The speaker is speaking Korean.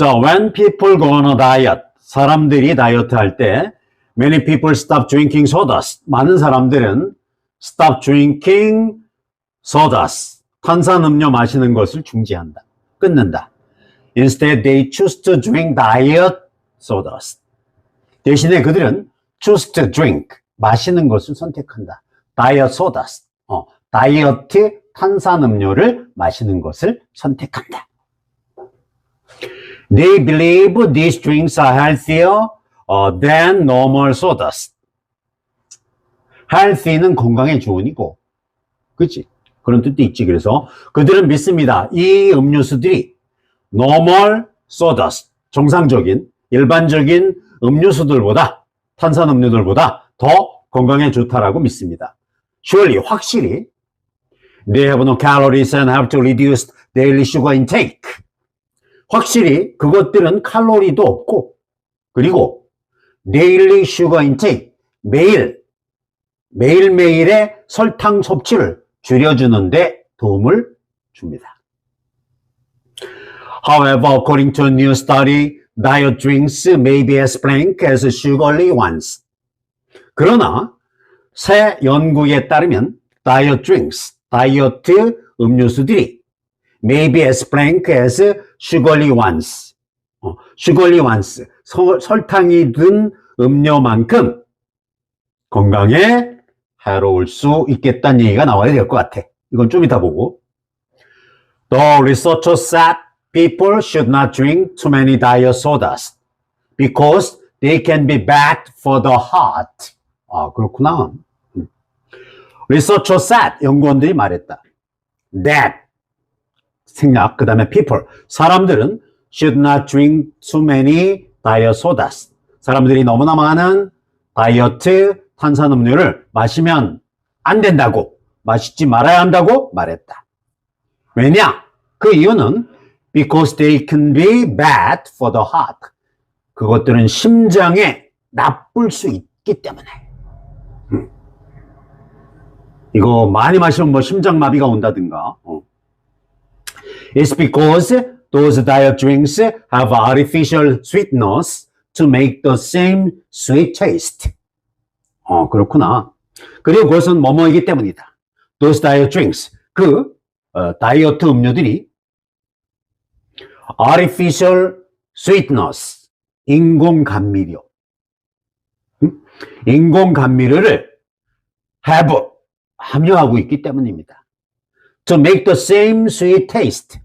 자, when people go on a diet, 사람들이 다이어트 할 때, many people stop drinking sodas. 많은 사람들은 stop drinking sodas. 탄산음료 마시는 것을 중지한다. 끊는다. Instead, they choose to drink diet sodas. 대신에 그들은 choose to drink. 마시는 것을 선택한다. diet sodas. 어, 다이어트 탄산음료를 마시는 것을 선택한다. They believe these drinks are healthier uh, than normal sodas. healthy는 건강에 좋으니고, 그치? 그런 뜻도 있지. 그래서 그들은 믿습니다. 이 음료수들이 normal sodas, 정상적인, 일반적인 음료수들보다, 탄산음료들보다 더 건강에 좋다라고 믿습니다. surely, 확실히, they have no calories and have to reduce daily sugar intake. 확실히 그것들은 칼로리도 없고, 그리고 daily sugar intake, 매일, 매일매일의 설탕 섭취를 줄여주는데 도움을 줍니다. However, according to a new study, diet drinks may be as blank as sugary ones. 그러나 새 연구에 따르면 diet drinks, 다이어트 음료수들이 may be as blank as sugary ones. 어, sugary ones, 서- 설탕이 든 음료만큼 건강에 해로울 수 있겠다는 얘기가 나와야 될 것 같아. 이건 좀 이따 보고. The researchers said people should not drink too many diet sodas because they can be bad for the heart. 아, 그렇구나. 음. Researchers said, 연구원들이 말했다. That, 생략, 그 다음에 people, 사람들은 should not drink too many diet sodas. 사람들이 너무나 많은 다이어트 탄산음료를 마시면 안 된다고, 마시지 말아야 한다고 말했다. 왜냐? 그 이유는 because they can be bad for the heart. 그것들은 심장에 나쁠 수 있기 때문에. 음. 이거 많이 마시면 뭐 심장마비가 온다든가. 어. It's because those diet drinks have artificial sweeteners to make the same sweet taste. 어, 그렇구나. 그리고 그것은 뭐뭐이기 때문이다. Those diet drinks. 그, 어, 다이어트 음료들이 artificial sweeteners. 인공 감미료. 음? 인공 감미료를 have, 함유하고 있기 때문입니다. To make the same sweet taste.